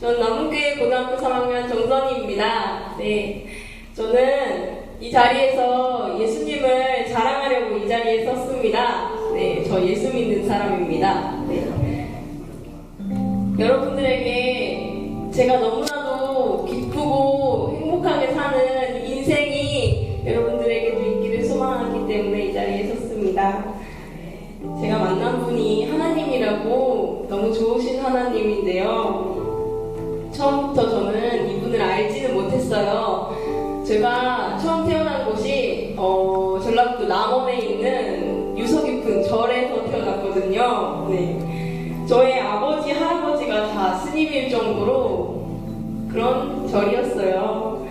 전 남문교회 고등학교 3학년 정선희입니다. 네. 저는 이 자리에서 예수님을 자랑하려고 이 자리에 섰습니다. 네. 저 예수 믿는 사람입니다. 네. 여러분들에게 제가 너무나도 기쁘고 행복하게 사는 인생이 여러분들에게도 있기를 소망하기 때문에 이 자리에 섰습니다. 제가 만난 분이 하나님이라고 너무 좋으신 하나님인데요. 처음부터 저는 이분을 알지는 못했어요. 제가 처음 태어난 곳이 어, 전라북도 남원에 있는 유서 깊은 절에서 태어났거든요. 네. 저의 아버지, 할아버지가 다 스님일 정도로 그런 절이었어요.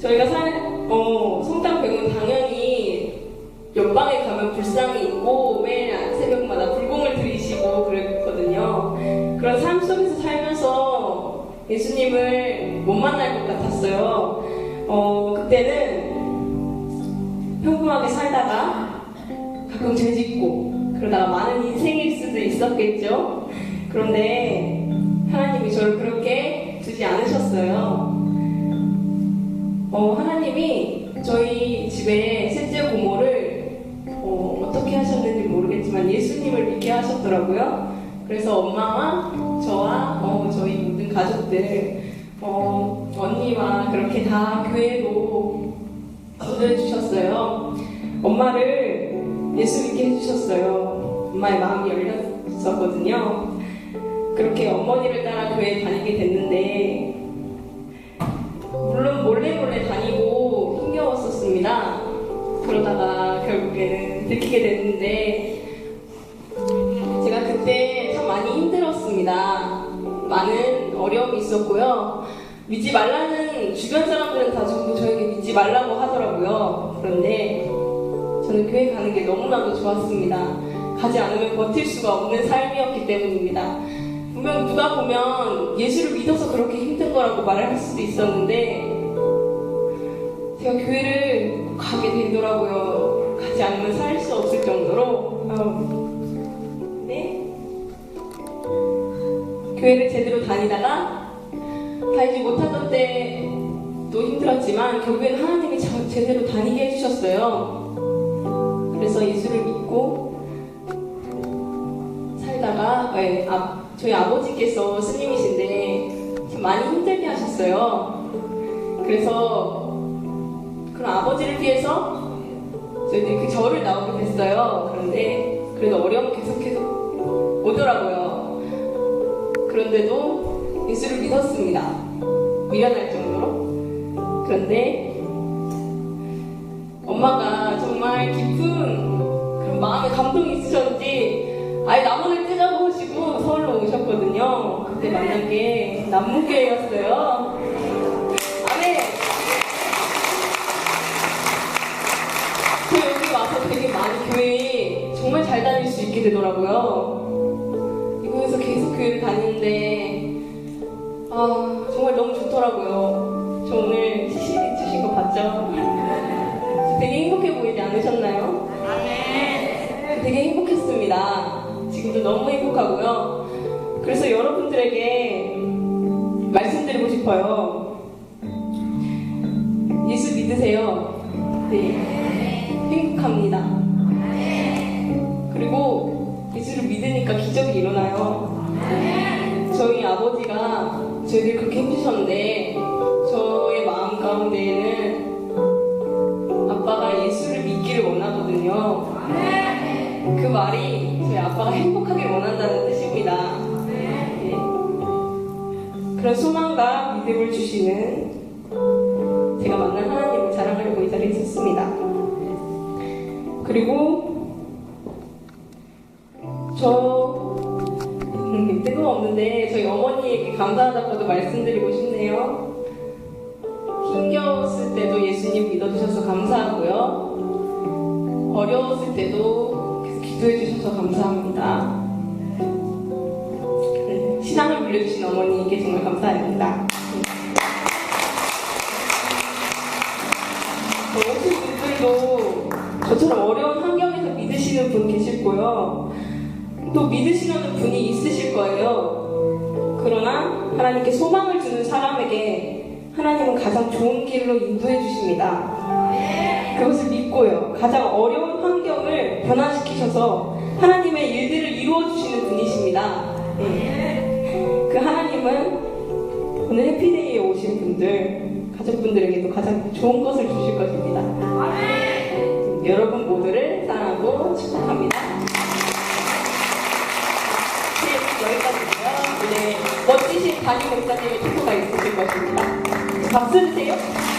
저희가 살, 어, 성당 배우는 당연히 옆방에 가면 불상이 예수님을 못 만날 것 같았어요. 어, 그때는 평범하게 살다가 가끔 죄 짓고 그러다가 많은 인생일 수도 있었겠죠. 그런데 하나님이 저를 그렇게 두지 않으셨어요. 어, 하나님이 저희 집에 셋째 고모를 어, 어떻게 하셨는지 모르겠지만 예수님을 믿게 하셨더라고요. 그래서 엄마와 저와 어, 저희 가족들 어, 언니와 그렇게 다 교회로 보내주셨어요. 엄마를 예수 믿게 해주셨어요. 엄마의 마음이 열렸었거든요. 그렇게 어머니를 따라 교회 다니게 됐는데 물론 몰래 몰래 다니고 힘겨웠었습니다. 그러다가 결국에는 들키게 됐는데 제가 그때 참 많이 힘들었습니다. 많은 어려움이 있었고요. 믿지 말라는 주변 사람들은 다 전부 저에게 믿지 말라고 하더라고요. 그런데 저는 교회 가는 게 너무나도 좋았습니다. 가지 않으면 버틸 수가 없는 삶이었기 때문입니다. 분명 누가 보면 예수를 믿어서 그렇게 힘든 거라고 말을 할 수도 있었는데 제가 교회를 가게 되더라고요. 가지 않으면 살 수 없을 정도로. 네? 교회를 제대로 다니다가 다니지 못하던 때도 힘들었지만 결국엔 하나님이 저 제대로 다니게 해주셨어요. 그래서 예수를 믿고 살다가 네, 아, 저희 아버지께서 스님이신데 참 많이 힘들게 하셨어요. 그래서 그런 아버지를 피해서 저희들이 그 절을 나오게 됐어요. 그런데 그래도 어려움은 계속해서 오더라고요. 그런데도 예수를 믿었습니다. 미련할 정도로. 그런데 엄마가 정말 깊은 그런 마음의 감동이 있으셨는지 아예 나무를 하시고 서울로 오셨거든요. 그때 만난 게 남문교회였어요. 아멘! 저 여기 와서 되게 많이 교회 정말 잘 다닐 수 있게 되더라고요. 이곳에서 계속 교회를 다니는데 아 정말 너무 좋더라고요. 저 오늘 CCD 주신 거 봤죠? 되게 행복해 보이지 않으셨나요? 되게 행복했습니다. 지금도 너무 행복하고요. 그래서 여러분들에게 말씀드리고 싶어요. 예수 믿으세요. 네. 행복합니다. 그리고 예수를 믿으니까 기적이 일어나요. 저희 아버지가 저희를 그렇게 해주셨는데 저의 마음 가운데에는 아빠가 예수를 믿기를 원하거든요. 그 말이 저희 아빠가 행복하길 원한다는 뜻입니다. 네. 그런 소망과 믿음을 주시는 제가 만난 하나님을 자랑하려고 이 자리에 있었습니다. 그리고 저 감사하다고도 말씀드리고 싶네요. 힘겨웠을 때도 예수님 믿어주셔서 감사하고요. 어려웠을 때도 계속 기도해 주셔서 감사합니다. 네, 신앙을 물려주신 어머니에게 정말 감사합니다. 저 혹시 분들도 저처럼 어려운 환경에서 믿으시는 분 계실 거예요. 또 믿으시려는 분이 있으실 거예요. 그러나 하나님께 소망을 주는 사람에게 하나님은 가장 좋은 길로 인도해 주십니다. 그것을 믿고요. 가장 어려운 환경을 변화시키셔서 하나님의 일들을 이루어 주시는 분이십니다. 예. 그 하나님은 오늘 해피데이에 오신 분들, 가족분들에게도 가장 좋은 것을 주실 것입니다. 여러분 모두를 사랑하고 축복합니다. 네, 여기까지고요. 이제 멋지신 담임 목사님의 투표가 있으실 것입니다. 박수 주세요.